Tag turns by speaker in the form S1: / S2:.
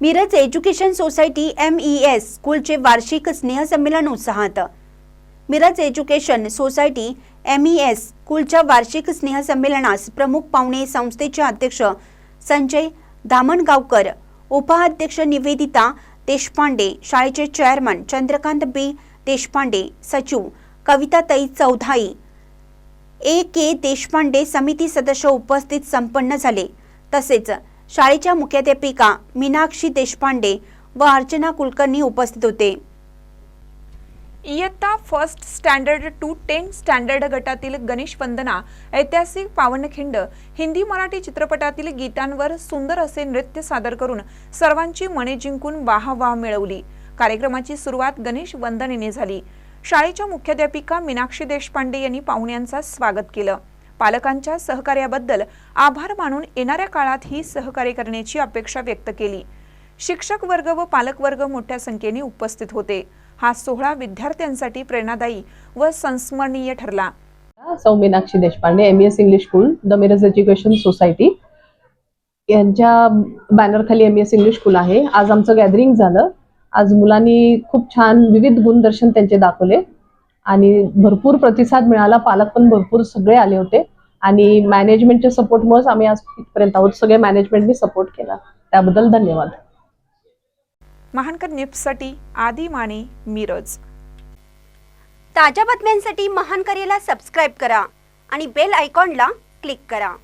S1: Miraj education society M E S स्कूलचे वार्षिक स्नेहसंमेलन उत्साहात. Miraj education society M E S स्कूलच्या वार्षिक स्नेहसंमेलनास प्रमुख पाहुणे संस्थेचे अध्यक्ष संजय धामणगावकर उपाध्यक्ष निवेदिता देशपांडे शाळेचे चेअरमन चंद्रकांत बी देशपांडे सचिव कविताताई चौधाई ए के देशपांडे समिती सदस्य उपस्थित संपन्न झाले. तसेच शाळेच्या मुख्याध्यापिका मीनाक्षी देशपांडे व अर्चना कुलकर्णी उपस्थित होते.
S2: इयत्ता first standard two ten standard गटातील गणेश वंदना ऐतिहासिक पावनखिंड हिंदी मराठी चित्रपटातील गीतांवर सुंदर असे नृत्य सादर करून सर्वांची मने जिंकून वाहवाह मिळवली. कार्यक्रमाची सुरुवात गणेश वंदनेने झाली. शाळेच्या मुख्याध्यापिका मीनाक्षी देशपांडे यांनी पाहुण्यांचा स्वागत केलं. पालकांच्या सहकार्याबद्दल आभार मानून येणाऱ्या काळात ही सहकार्य करण्याची अपेक्षा व्यक्त केली. शिक्षक वर्ग व पालक वर्ग मोठ्या संख्येने उपस्थित होते. हा सोहळा विद्यार्थ्यांसाठी प्रेरणादायी व संस्मरणीय ठरला.
S3: सौ Meenakshi Deshpande M S English school the Miraj education society यांच्या बॅनरखाली एम एस इंग्लिश स्कूल आहे. आज आमचं गॅदरिंग झालं. आज मुलांनी खूप छान विविध गुणदर्शन त्यांचे दाखवले. आणि भरपूर प्रतिसाद मिळाला. पालक पण भरपूर सगळे आले होते. आणि मॅनेजमेंटच्या सपोर्टमुळेच आम्ही आज इथपर्यंत आहोत. सगळे मॅनेजमेंटनी सपोर्ट केला. त्याबद्दल धन्यवाद.
S2: महानकर निप्ससाठी आदी माने मिरज.
S1: ताज्या बातम्यांसाठी महान करेला सबस्क्राईब करा आणि बेल आयकॉनला क्लिक करा.